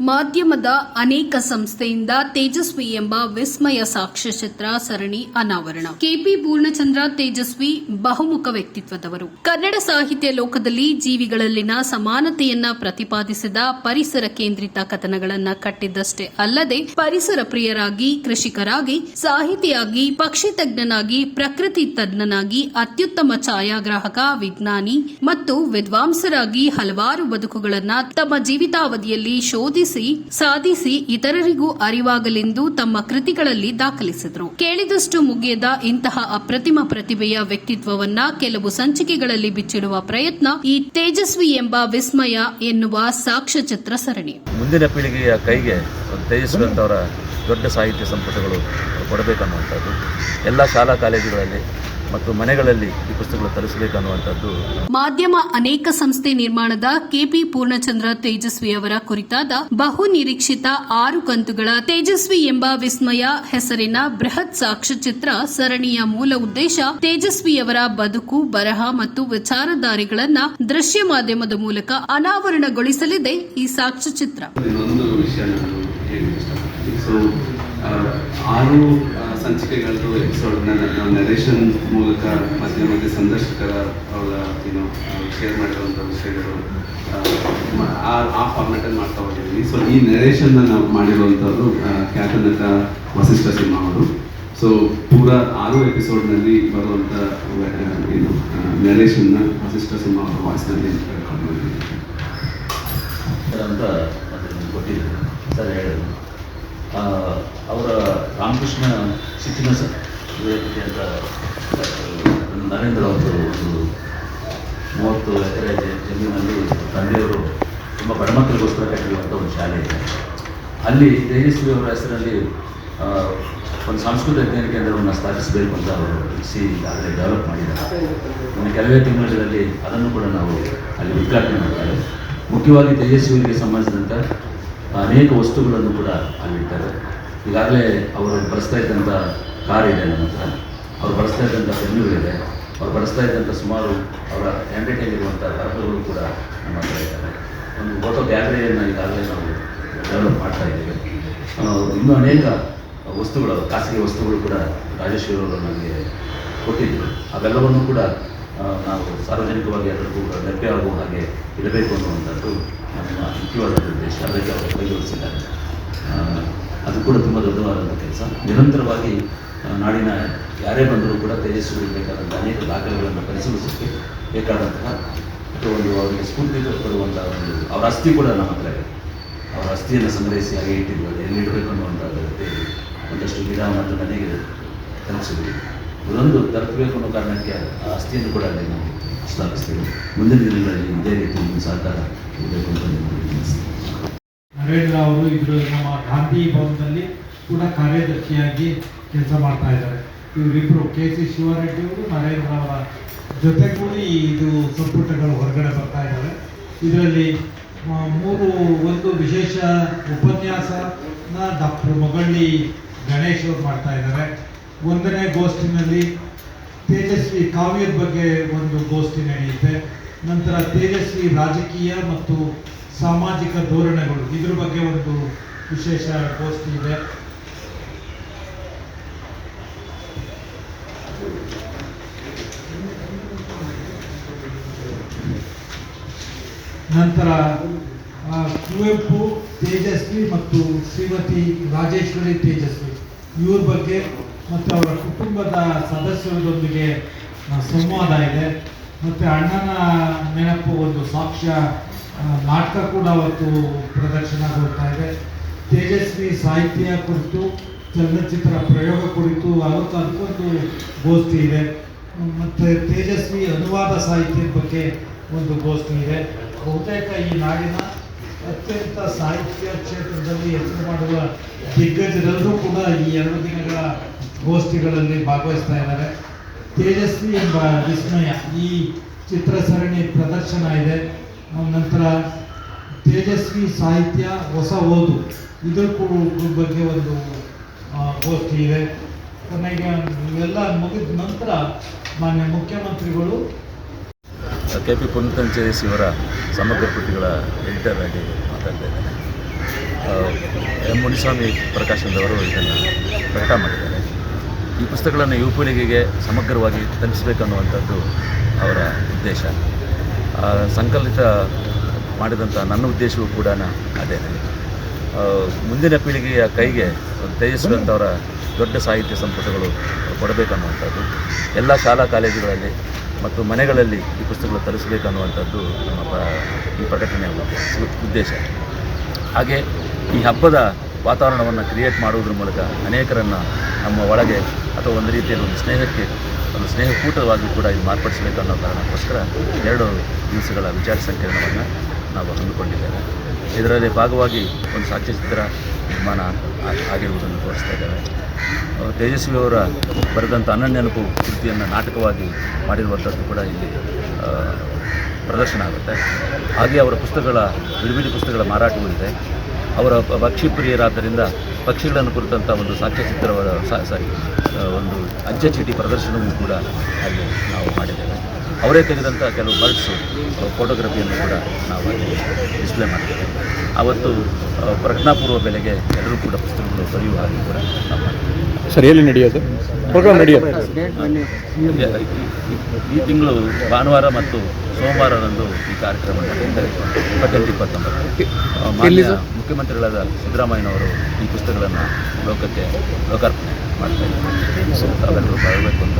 ಮಾಧ್ಯಮದ ಅನೇಕ ಸಂಸ್ಥೆಯಿಂದ ತೇಜಸ್ವಿ ಎಂಬ ವಿಸ್ಮಯ ಸಾಕ್ಷ್ಯಚಿತ್ರ ಸರಣಿ ಅನಾವರಣ. ಕೆಪಿ ಪೂರ್ಣಚಂದ್ರ ತೇಜಸ್ವಿ ಬಹುಮುಖ ವ್ಯಕ್ತಿತ್ವದವರು. ಕನ್ನಡ ಸಾಹಿತ್ಯ ಲೋಕದಲ್ಲಿ ಜೀವಿಗಳಲ್ಲಿನ ಸಮಾನತೆಯನ್ನ ಪ್ರತಿಪಾದಿಸಿದ ಪರಿಸರ ಕೇಂದ್ರಿತ ಕಥನಗಳನ್ನ ಕಟ್ಟಿದ್ದಷ್ಟೇ ಅಲ್ಲದೆ ಪರಿಸರ ಪ್ರಿಯರಾಗಿ, ಕೃಷಿಕರಾಗಿ, ಸಾಹಿತಿಯಾಗಿ ಪಕ್ಷಿ ತಜ್ಞನಾಗಿ ಪ್ರಕೃತಿ ತಜ್ಞನಾಗಿ, ಅತ್ಯುತ್ತಮ ಛಾಯಾಗ್ರಾಹಕ, ವಿಜ್ಞಾನಿ ಮತ್ತು ವಿದ್ವಾಂಸರಾಗಿ ಹಲವಾರು ಬದುಕುಗಳನ್ನ ತಮ್ಮ ಜೀವಿತಾವಧಿಯಲ್ಲಿ ಶೋಧಿಸಿ ಸಾಧಿಸಿ ಇತರರಿಗೂ ಅರಿವಾಗಲೆಂದು ತಮ್ಮ ಕೃತಿಗಳಲ್ಲಿ ದಾಖಲಿಸಿದರು. ಕೇಳಿದಷ್ಟು ಮುಗಿಯದ ಇಂತಹ ಅಪ್ರತಿಮ ಪ್ರತಿಭೆಯ ವ್ಯಕ್ತಿತ್ವವನ್ನ ಕೆಲವು ಸಂಚಿಕೆಗಳಲ್ಲಿ ಬಿಚ್ಚಿಡುವ ಪ್ರಯತ್ನ ಈ ತೇಜಸ್ವಿ ಎಂಬ ವಿಸ್ಮಯ ಎನ್ನುವ ಸಾಕ್ಷ್ಯಚಿತ್ರ ಸರಣಿ. ಮುಂದಿನ ಪೀಳಿಗೆಯ ಕೈಗೆ ತೇಜಸ್ವಿ ತೇಜಸ್ವಿಯಂಥವರ ದೊಡ್ಡ ಸಾಹಿತ್ಯ ಸಂಪುಟಗಳು ಕೊಡಬೇಕನ್ನುವಂಥದ್ದು. ಎಲ್ಲ ಶಾಲಾ ಕಾಲೇಜುಗಳಲ್ಲಿ ಮತ್ತು ಮನೆಗಳಲ್ಲಿ ಈ ಪುಸ್ತಕಗಳು ತರಿಸಬೇಕನ್ನುವಂಥದ್ದು ಮಾಧ್ಯಮ ಅನೇಕ ಸಂಸ್ಥೆ ನಿರ್ಮಾಣದ ಕೆಪಿ ಪೂರ್ಣಚಂದ್ರ ತೇಜಸ್ವಿ ಅವರ ಕುರಿತಾದ ಬಹು ನಿರೀಕ್ಷಿತ ಆರು ಕಂತುಗಳ ತೇಜಸ್ವಿ ಎಂಬ ವಿಸ್ಮಯ ಹೆಸರಿನ ಬೃಹತ್ ಸಾಕ್ಷ್ಯಚಿತ್ರ ಸರಣಿಯ ಮೂಲ ಉದ್ದೇಶ ತೇಜಸ್ವಿಯವರ ಬದುಕು ಬರಹ ಮತ್ತು ವಿಚಾರಧಾರೆಗಳನ್ನ ದೃಶ್ಯ ಮಾಧ್ಯಮದ ಮೂಲಕ ಅನಾವರಣಗೊಳಿಸಲಿದೆ ಈ ಸಾಕ್ಷ್ಯಚಿತ್ರ. ಸಂಚಿಕೆಗಳದ್ದು ಎಪಿಸೋಡ್ನ ನಾವು ನರೇಷನ್ ಮೂಲಕ ಮಧ್ಯ ಮಧ್ಯೆ ಸಂದರ್ಶಕರ ಅವರ ಏನು ಶೇರ್ ಮಾಡಿರುವಂಥ ವಿಷಯಗಳು ಆ, ಫಾರ್ಮೆಟಲ್ಲಿ ಮಾಡ್ತಾ ಹೋಗಿದ್ದೀವಿ ಸೊ ಈ ನೆರೇಷನ್ನ ನಾವು ಮಾಡಿರುವಂಥದ್ದು ಖ್ಯಾತ ನಟ ವಸಿಷ್ಠ ಸಿಂಹ ಅವರು. ಸೊ ಪೂರ ಆರು ಎಪಿಸೋಡ್ನಲ್ಲಿ ಬರುವಂಥ ಏನು ನರೇಷನ್ನ ವಸಿಷ್ಠ ಸಿಂಹ ಅವರ ವಾಯ್ಸ್ನಲ್ಲಿ ನಲ್ಲಿ ಮಾಡಿದ್ದೀವಿ ಸರ್ ಅಂತ ಸರ್ ಹೇಳಿದ್ರು ಅವರ ರಾಮಕೃಷ್ಣ ಸಿಕ್ಕಿನ ಅಂತ ನರೇಂದ್ರ ಅವರು ಒಂದು ಮೂವತ್ತು ಎಕರೆ ಜಮೀನಲ್ಲಿ ತಂದೆಯವರು ತುಂಬ ಬಡಮಕ್ಕಳಿಗೋಸ್ಕರ ಕಟ್ಟಿರುವಂಥ ಒಂದು ಶಾಲೆ ಇದೆ. ಅಲ್ಲಿ ತೇಜಸ್ವಿ ಅವರ ಹೆಸರಲ್ಲಿ ಒಂದು ಸಾಂಸ್ಕೃತಿಕ ಅಧ್ಯಯನ ಕೇಂದ್ರವನ್ನು ಸ್ಥಾಪಿಸಬೇಕು ಅಂತ ಅವರು ಸಿ ಈಗಾಗಲೇ ಡೆವಲಪ್ ಮಾಡಿದ್ದಾರೆ. ಇನ್ನು ಕೆಲವೇ ತಿಂಗಳಲ್ಲಿ ಅದನ್ನು ಕೂಡ ನಾವು ಅಲ್ಲಿ ಉದ್ಘಾಟನೆ ಮಾಡ್ತಾರೆ. ಮುಖ್ಯವಾಗಿ ತೇಜಸ್ವಿಗೆ ಸಂಬಂಧಿಸಿದಂಥ ಅನೇಕ ವಸ್ತುಗಳನ್ನು ಕೂಡ ಅಲ್ಲಿಡ್ತಾರೆ ಈಗಾಗಲೇ ಅವರು ಬಳಸ್ತಾ ಇದ್ದಂಥ ಕಾರ್ ಇದೆ ನನ್ನ ಹತ್ರ. ಅವ್ರು ಬಳಸ್ತಾ ಇದ್ದಂಥ ಪೆನ್ನುಗಳಿದೆ. ಅವ್ರು ಬಳಸ್ತಾ ಇದ್ದಂಥ ಸುಮಾರು ಅವರ ಹ್ಯಾಂಡ್ರೈಟಿಂಗ್ ಬರಹಗಳು ಕೂಡ ನಮ್ಮ ಹತ್ರ ಇದ್ದಾರೆ ಒಂದು ಫೋಟೋ ಗ್ಯಾಲರಿಯನ್ನು ಈಗಾಗಲೇ ನಾವು ಡೆವಲಪ್ ಮಾಡ್ತಾ ಇದ್ದೇವೆ. ಇನ್ನೂ ಅನೇಕ ವಸ್ತುಗಳು, ಖಾಸಗಿ ವಸ್ತುಗಳು ಕೂಡ ರಾಜೇಶ್ವರಿ ಅವರು ನನಗೆ ಕೊಟ್ಟಿದ್ದರು. ಅವೆಲ್ಲವನ್ನು ಕೂಡ ನಾವು ಸಾರ್ವಜನಿಕವಾಗಿ ಎಲ್ಲರಿಗೂ ಕೂಡ ಆಗುವ ಹಾಗೆ ಇರಬೇಕು ಅನ್ನುವಂಥದ್ದು ನಮ್ಮ ಮುಖ್ಯವಾದ ಉದ್ದೇಶ. ಅದಕ್ಕೆ ಅವರು ಕೈಗೊಳಿಸಿದ್ದಾರೆ ಅದು ಕೂಡ ತುಂಬ ದೊಡ್ಡವಾದಂಥ ಕೆಲಸ. ನಿರಂತರವಾಗಿ ನಾಡಿನ ಯಾರೇ ಬಂದರೂ ಕೂಡ ತೇಜಸ್ವಿ ಬೇಕಾದಂಥ ಅನೇಕ ದಾಖಲೆಗಳನ್ನು ಪರಿಶೀಲಿಸೋಕ್ಕೆ ಬೇಕಾದಂತಹ ಮತ್ತು ಒಂದು ಅವರಿಗೆ ಸ್ಫೂರ್ತಿ ಕೊಡುವಂಥ ಒಂದು ಅವರ ಅಸ್ಥಿ ಕೂಡ ನಮ್ಮ ಹತ್ರ ಇದೆ. ಅವರ ಅಸ್ಥಿಯನ್ನು ಸಂಗ್ರಹಿಸಿ ಹಾಗೆ ಇಟ್ಟಿದ್ದು ಅದು ಎಲ್ಲಿ ಇಡಬೇಕು ಅನ್ನುವಂಥದ್ದು ಒಂದಷ್ಟು ಗಿಡ ಮತ್ತು ನನಗೆ ತಲುಪಿಸಿದ್ವಿ ಇದೊಂದು ತಲುಪಬೇಕು ಅನ್ನೋ ಕಾರಣಕ್ಕೆ ಆಸ್ತಿಯನ್ನು ಕೂಡ ಅಲ್ಲಿ ನಾವು ಸ್ಥಾಪಿಸ್ತೇವೆ. ಮುಂದಿನ ದಿನಗಳಲ್ಲಿ ಇದೇ ರೀತಿ ಒಂದು ಸಹಕಾರ ಇರಬೇಕು ನರೇಂದ್ರ ಅವರು ಇದ್ರ ನಮ್ಮ ಗಾಂಧಿ ಭವನದಲ್ಲಿ ಕೂಡ ಕಾರ್ಯದರ್ಶಿಯಾಗಿ ಕೆಲಸ ಮಾಡ್ತಾ ಇದ್ದಾರೆ. ಇವರಿಬ್ಬರು ಕೆ ಸಿ ಶಿವರೆಡ್ಡಿ ಅವರು, ನರೇಂದ್ರ ಅವರ ಜೊತೆಗೂಡಿ ಇದು ಸಂಪುಟಗಳು ಹೊರಗಡೆ ಬರ್ತಾ ಇದ್ದಾರೆ ಇದರಲ್ಲಿ ಮೂರು, ಒಂದು ವಿಶೇಷ ಉಪನ್ಯಾಸನ ಡಾಕ್ಟರ್ ಮೊಗಳ್ಳಿ ಗಣೇಶ್ ಅವರು ಮಾಡ್ತಾ ಇದ್ದಾರೆ. ಒಂದನೇ ಗೋಷ್ಠಿನಲ್ಲಿ ತೇಜಸ್ವಿ ಕಾವ್ಯದ ಬಗ್ಗೆ ಒಂದು ಗೋಷ್ಠಿ ನಡೆಯುತ್ತೆ ನಂತರ ತೇಜಸ್ವಿ ರಾಜಕೀಯ ಮತ್ತು ಸಾಮಾಜಿಕ ಧೋರಣೆಗಳು, ಇದ್ರ ಬಗ್ಗೆ ಒಂದು ವಿಶೇಷ ಗೋಷ್ಠಿ ಇದೆ. ನಂತರ ಕುವೆಂಪು, ತೇಜಸ್ವಿ ಮತ್ತು ಶ್ರೀಮತಿ ರಾಜೇಶ್ವರಿ ತೇಜಸ್ವಿ, ಇವ್ರ ಬಗ್ಗೆ ಮತ್ತು ಅವರ ಕುಟುಂಬದ ಸದಸ್ಯರೊಂದಿಗೆ ಆ, ಸಂವಾದ ಇದೆ. ಮತ್ತು ಅಣ್ಣನ ನೆನಪು ಒಂದು ಸಾಕ್ಷ್ಯ ನಾಟಕ ಕೂಡ ಅವತ್ತು ಪ್ರದರ್ಶನಗೊಳ್ತಾ ಇದೆ. ತೇಜಸ್ವಿ ಸಾಹಿತ್ಯ ಕುರಿತು ಚಲನಚಿತ್ರ ಪ್ರಯೋಗ ಕುರಿತು ಅವತ್ತು ಅದಕ್ಕೊಂದು ಗೋಷ್ಠಿ ಇದೆ. ಮತ್ತು ತೇಜಸ್ವಿ ಅನುವಾದ ಸಾಹಿತ್ಯದ ಬಗ್ಗೆ ಒಂದು ಗೋಷ್ಠಿ ಇದೆ. ಬಹುತೇಕ ಈ ನಾಡಿನ ಅತ್ಯಂತ ಸಾಹಿತ್ಯ ಕ್ಷೇತ್ರದಲ್ಲಿ ಹೆಸರು ಮಾಡುವ ದಿಗ್ಗಜರೆಲ್ಲರೂ ಕೂಡ ಈ ಎರಡು ದಿನಗಳ ಗೋಷ್ಠಿಗಳಲ್ಲಿ ಭಾಗವಹಿಸ್ತಾ ಇದ್ದಾರೆ. ತೇಜಸ್ವಿ ಎಂಬ ವಿಸ್ಮಯ, ಈ ಚಿತ್ರ ಸರಣಿ ಪ್ರದರ್ಶನ ಇದೆ. ನಂತರ ತೇಜಸ್ವಿ ಸಾಹಿತ್ಯ ಹೊಸ ಓದು ಇದರ ಬಗ್ಗೆ ಒಂದು ಗೋಷ್ಠಿ ಇದೆ. ಕೊನೆಗೆ ಇವೆಲ್ಲ ಮುಗಿದ ನಂತರ ಮಾನ್ಯ ಮುಖ್ಯಮಂತ್ರಿಗಳು ಕೆ ಪಿ ಪುನತಂಚೇರಿಸ್ ಇವರ ಸಮಗ್ರ ಕೃತಿಗಳ ಎಡಿಟರ್ ಆಗಿ ಮಾತಾಡ್ತಾ ಇದ್ದೇನೆ. ಎಂ ಮುನಿಸ್ವಾಮಿ ಪ್ರಕಾಶನದವರು ಇದನ್ನು ಪ್ರಕಟ ಮಾಡಿದ್ದಾರೆ. ಈ ಪುಸ್ತಕಗಳನ್ನು ಯುವ ಪೀಳಿಗೆಗೆ ಸಮಗ್ರವಾಗಿ ತಲುಪಿಸಬೇಕನ್ನುವಂಥದ್ದು ಅವರ ಉದ್ದೇಶ. ಸಂಕಲಿತ ಮಾಡಿದಂಥ ನನ್ನ ಉದ್ದೇಶವೂ ಕೂಡ ಅದೇ. ಮುಂದಿನ ಪೀಳಿಗೆಯ ಕೈಗೆ ತೇಜಸ್ವಿಯಂಥವರ ದೊಡ್ಡ ಸಾಹಿತ್ಯ ಸಂಪುಟಗಳು ಕೊಡಬೇಕನ್ನುವಂಥದ್ದು ಎಲ್ಲ ಶಾಲಾ ಕಾಲೇಜುಗಳಲ್ಲಿ ಮತ್ತು ಮನೆಗಳಲ್ಲಿ ಈ ಪುಸ್ತಕಗಳು ತರಿಸಬೇಕನ್ನುವಂಥದ್ದು ನಮ್ಮ ಈ ಪ್ರಕಟಣೆಯ ಉದ್ದೇಶ ಹಾಗೆ ಈ ಹಬ್ಬದ ವಾತಾವರಣವನ್ನು ಕ್ರಿಯೇಟ್ ಮಾಡುವುದರ ಮೂಲಕ ಅನೇಕರನ್ನು ನಮ್ಮ ಒಳಗೆ ಅಥವಾ ಒಂದು ರೀತಿಯಲ್ಲಿ ಒಂದು ಸ್ನೇಹಕ್ಕೆ, ಒಂದು ಸ್ನೇಹಕೂಟವಾಗಿ ಕೂಡ ಇದು ಮಾರ್ಪಡಿಸಬೇಕು ಅನ್ನೋ ಕಾರಣಕ್ಕೋಸ್ಕರ ಎರಡು ದಿವಸಗಳ ವಿಚಾರ ಸಂಕಿರಣವನ್ನು ನಾವು ಹಮ್ಮಿಕೊಂಡಿದ್ದೇವೆ. ಇದರಲ್ಲಿ ಭಾಗವಾಗಿ ಒಂದು ಸಾಕ್ಷ್ಯಚಿತ್ರ ನಿರ್ಮಾಣ ಆಗಿರುವುದನ್ನು ತೋರಿಸ್ತಾ ಇದ್ದೇವೆ. ತೇಜಸ್ವಿ ಅವರ ಬರೆದಂಥ ಅನನ್ಯನಪು ಕೃತಿಯನ್ನು ನಾಟಕವಾಗಿ ಮಾಡಿರುವಂಥದ್ದು ಕೂಡ ಇಲ್ಲಿ ಪ್ರದರ್ಶನ ಆಗುತ್ತೆ. ಹಾಗೆ ಅವರ ಪುಸ್ತಕಗಳ, ಬಿಡಿಬಿಡಿ ಪುಸ್ತಕಗಳ ಮಾರಾಟವೂ ಇದೆ. ಅವರ ಪಕ್ಷಿ ಪ್ರಿಯರಾದ್ದರಿಂದ ಪಕ್ಷಿಗಳನ್ನು ಕುರಿತಂಥ ಒಂದು ಸಾಕ್ಷ್ಯಚಿತ್ರವಾದ ಸಾರಿ ಒಂದು ಅಂಚೆ ಚೀಟಿ ಪ್ರದರ್ಶನವೂ ಕೂಡ ಅಲ್ಲಿ ನಾವು ಮಾಡಿದ್ದೇವೆ. ಅವರೇ ತೆಗೆದಂಥ ಕೆಲವು ಬರ್ಡ್ಸು ಫೋಟೋಗ್ರಫಿಯನ್ನು ಕೂಡ ನಾವು ಅಲ್ಲಿ ಡಿಸ್ಪ್ಲೇ ಮಾಡ್ತೇವೆ. ಆವತ್ತು ಪ್ರಜ್ಞಾಪೂರ್ವ ಬೆಲೆಗೆ ಎಲ್ಲರೂ ಕೂಡ ಪುಸ್ತಕಗಳು ಬರೆಯುವ ಹಾಗೆ ಕೂಡ ನಾವು ಸರ್ ಎಲ್ಲಿ ನಡೆಯೋದು? ಪ್ರೋಗ್ರಾಮ್ ನಡೆಯೋದು ಈ- ತಿಂಗಳು ಭಾನುವಾರ ಮತ್ತು ಸೋಮವಾರದಂದು ಈ ಕಾರ್ಯಕ್ರಮ ನಡೆಯುತ್ತೆ. ಇಪ್ಪತ್ತೆಂಟು ಇಪ್ಪತ್ತೊಂಬತ್ತು. ಮಾನ್ಯ ಮುಖ್ಯಮಂತ್ರಿಗಳಾದ ಸಿದ್ದರಾಮಯ್ಯನವರು ಈ ಪುಸ್ತಕಗಳನ್ನು ಲೋಕಕ್ಕೆ ಲೋಕಾರ್ಪಣೆ ಮಾಡ್ತಾ ಇದ್ದಾರೆ. ಸೊ ತಾವೆಲ್ಲರೂ ಬರಬೇಕು ಅಂತ.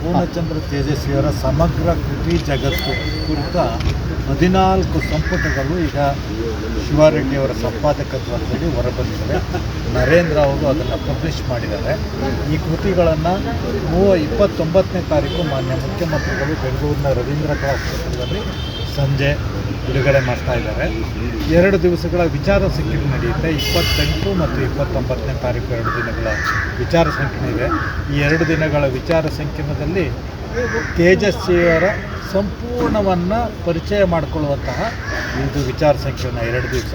ಪೂರ್ಣಚಂದ್ರ ತೇಜಸ್ವಿಯವರ ಸಮಗ್ರ ಕೃತಿ ಜಗತ್ತು ಕುರಿತ ಹದಿನಾಲ್ಕು ಸಂಪುಟಗಳು ಈಗ ಶಿವಾರೆಡ್ಡಿಯವರ ಸಂಪಾದಕತ್ವದಲ್ಲಿ ಹೊರಬಂದಿದೆ ನರೇಂದ್ರ ಅವರು ಅದನ್ನು ಪಬ್ಲಿಷ್ ಮಾಡಿದ್ದಾರೆ. ಈ ಕೃತಿಗಳನ್ನು ಮೂವ ಇಪ್ಪತ್ತೊಂಬತ್ತನೇ ತಾರೀಕು ಮಾನ್ಯ ಮುಖ್ಯಮಂತ್ರಿಗಳು ಬೆಂಗಳೂರಿನ ರವೀಂದ್ರ ಕಲಾಕ್ಷೇತ್ರದಲ್ಲಿ ಸಂಜೆ ಬಿಡುಗಡೆ ಮಾಡ್ತಾ ಇದ್ದಾರೆ. ಎರಡು ದಿವಸಗಳ ವಿಚಾರ ಸಂಕಿರಣ ನಡೆಯುತ್ತೆ. ಇಪ್ಪತ್ತೆಂಟು ಮತ್ತು ಇಪ್ಪತ್ತೊಂಬತ್ತನೇ ತಾರೀಕು ಎರಡು ದಿನಗಳ ವಿಚಾರ ಸಂಕಿರಣ ಇದೆ. ಈ ಎರಡು ದಿನಗಳ ವಿಚಾರ ಸಂಕಿರಣದಲ್ಲಿ ತೇಜಸ್ವಿಯವರ ಸಂಪೂರ್ಣವನ್ನು ಪರಿಚಯ ಮಾಡಿಕೊಳ್ಳುವಂತಹ ಇದು ವಿಚಾರ ಸಂಕಿರಣ ಎರಡು ದಿವಸ.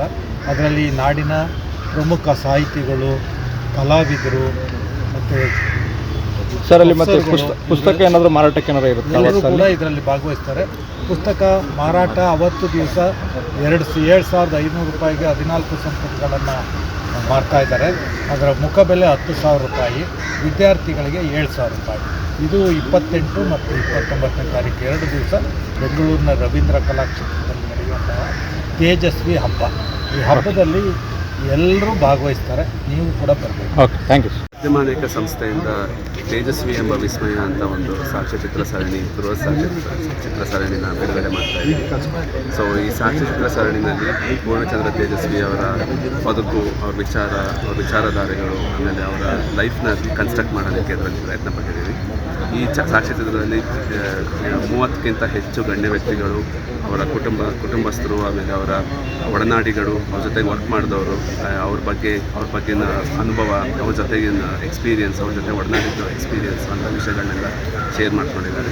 ಅದರಲ್ಲಿ ನಾಡಿನ ಪ್ರಮುಖ ಸಾಹಿತಿಗಳು, ಕಲಾವಿದರು ಮತ್ತು ಸರ್ ಅಲ್ಲಿ ಮತ್ತೆ ಪುಸ್ತಕ ಏನಾದರೂ ಮಾರಾಟಕ್ಕೆ ಏನಾದರೂ ಇರುತ್ತೆ ಎಲ್ಲರೂ ಕೂಡ ಅವತ್ತಲ್ಲಿ ಇದರಲ್ಲಿ ಭಾಗವಹಿಸ್ತಾರೆ. ಪುಸ್ತಕ ಮಾರಾಟ ಅವತ್ತು ದಿವಸ ಎರಡು ಏಳು ಸಾವಿರದ ಐನೂರು ರೂಪಾಯಿಗೆ ಹದಿನಾಲ್ಕು ಸಂಪುಟಗಳನ್ನು ಮಾರ್ತಾ ಇದ್ದಾರೆ. ಅದರ ಮುಖಬೆಲೆ ಹತ್ತು ಸಾವಿರ ರೂಪಾಯಿ ವಿದ್ಯಾರ್ಥಿಗಳಿಗೆ ಏಳು ಸಾವಿರ ರೂಪಾಯಿ. ಇದು ಇಪ್ಪತ್ತೆಂಟು ಮತ್ತು ಇಪ್ಪತ್ತೊಂಬತ್ತನೇ ತಾರೀಕು ಎರಡು ದಿವಸ ಬೆಂಗಳೂರಿನ ರವೀಂದ್ರ ಕಲಾಕ್ಷೇತ್ರದಲ್ಲಿ ನಡೆಯುವಂತಹ ತೇಜಸ್ವಿ ಹಬ್ಬ. ಈ ಹಬ್ಬದಲ್ಲಿ ಎಲ್ಲರೂ ಭಾಗವಹಿಸ್ತಾರೆ. ನೀವು ಕೂಡ ಬರಬೇಕು. ಓಕೆ ಥ್ಯಾಂಕ್ ಯು ಮಾಧ್ಯಮಾನೇಕ ಸಂಸ್ಥೆಯಿಂದ ತೇಜಸ್ವಿ ಎಂಬ ವಿಸ್ಮಯ ಅಂತ ಒಂದು ಸಾಕ್ಷ್ಯಚಿತ್ರ ಸರಣಿ ಬೃಹತ್ ಸಾಕ್ಷ್ಯಚಿತ್ರ ಚಿತ್ರ ಸರಣಿನ ಬಿಡುಗಡೆ ಮಾಡ್ತಾ ಇದ್ದೀವಿ. ಸೊ ಈ ಸಾಕ್ಷ್ಯಚಿತ್ರ ಸರಣಿನಲ್ಲಿ ಪೂರ್ಣಚಂದ್ರ ತೇಜಸ್ವಿ ಅವರ ಬದುಕು, ಅವ್ರ ವಿಚಾರ, ಅವ್ರ ವಿಚಾರಧಾರೆಗಳು, ಆಮೇಲೆ ಅವರ ಲೈಫ್ನ ಕನ್ಸ್ಟ್ರಕ್ಟ್ ಮಾಡೋದಕ್ಕೆ ಅದರಲ್ಲಿ ಪ್ರಯತ್ನ ಪಟ್ಟಿದ್ದೀವಿ. ಈ ಚ ಸಾಕ್ಷ್ಯಚಿತ್ರದಲ್ಲಿ ಮೂವತ್ತಕ್ಕಿಂತ ಹೆಚ್ಚು ಗಣ್ಯ ವ್ಯಕ್ತಿಗಳು, ಅವರ ಕುಟುಂಬ, ಕುಟುಂಬಸ್ಥರು, ಆಮೇಲೆ ಅವರ ಒಡನಾಡಿಗಳು, ಅವ್ರ ಜೊತೆಗೆ ವರ್ಕ್ ಮಾಡಿದವರು ಅವ್ರ ಬಗ್ಗೆ, ಅವ್ರ ಬಗ್ಗೆನ ಅನುಭವ, ಅವ್ರ ಜೊತೆಗಿನ ಎಕ್ಸ್ಪೀರಿಯನ್ಸ್ ಅವ್ರ ಜೊತೆ ಒಡನಾಡಿದ ಎಕ್ಸ್ಪೀರಿಯನ್ಸ್ ಅಂತ ವಿಷಯಗಳನ್ನೆಲ್ಲ ಶೇರ್ ಮಾಡ್ಕೊಂಡಿದ್ದಾರೆ.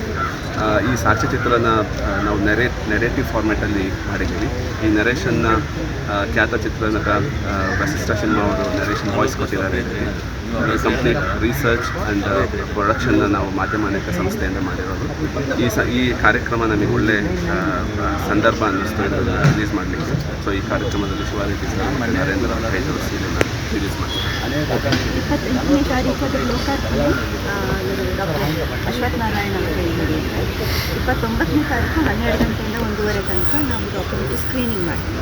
ಈ ಸಾಕ್ಷ್ಯಚಿತ್ರನ ನಾವು ನೆರೆ ನೆರೇಟಿವ್ ಫಾರ್ಮ್ಯಾಟಲ್ಲಿ ಮಾಡಿದ್ದೀವಿ. ಈ ನೆರೇಷನ್ನ ಖ್ಯಾತ ಚಿತ್ರನಟ ವಸಿಷ್ಠ ಸಿನ್ಹಾ ಅವರು ನೆರೇಷನ್ ವಾಯ್ಸ್ ಕೊಟ್ಟಿದ್ದಾರೆ. ಕಂಪ್ಲೀಟ್ ರಿಸರ್ಚ್ ಆ್ಯಂಡ್ ಪ್ರೊಡಕ್ಷನ್ನ ನಾವು ಮಾಧ್ಯಮಾನೇಕ ಸಂಸ್ಥೆಯಿಂದ ಮಾಡಿರೋದು. ಈ ಸ ಈ ಕಾರ್ಯಕ್ರಮ ನಮಗೆ ಒಳ್ಳೆ ಸಂದರ್ಭ ಅನ್ನಿಸ್ತು ಇದನ್ನು ರಿಲೀಸ್ ಮಾಡಲಿಕ್ಕೆ. ಸೊ ಈ ಕಾರ್ಯಕ್ರಮದಲ್ಲಿ ಶಿವಾರೆಡ್ಡಿ ಸರ್ ಮತ್ತು ನರೇಂದ್ರ ಕೈ ಜೋಡಿಸಿ ಇದನ್ನು ರಿಲೀಸ್ ಅಶ್ವಥ್ ನಾರಾಯಣ ನಡೆಯುತ್ತೆ. ಇಪ್ಪತ್ತೊಂಬತ್ತನೇ ತಾರೀಕು ಹನ್ನೆರಡು ಗಂಟೆಯಿಂದ ಒಂದೂವರೆ ತನಕ ನಾವು ಡಾಕ್ಯುಮೆಂಟ್ ಸ್ಕ್ರೀನಿಂಗ್ ಮಾಡ್ತೀವಿ.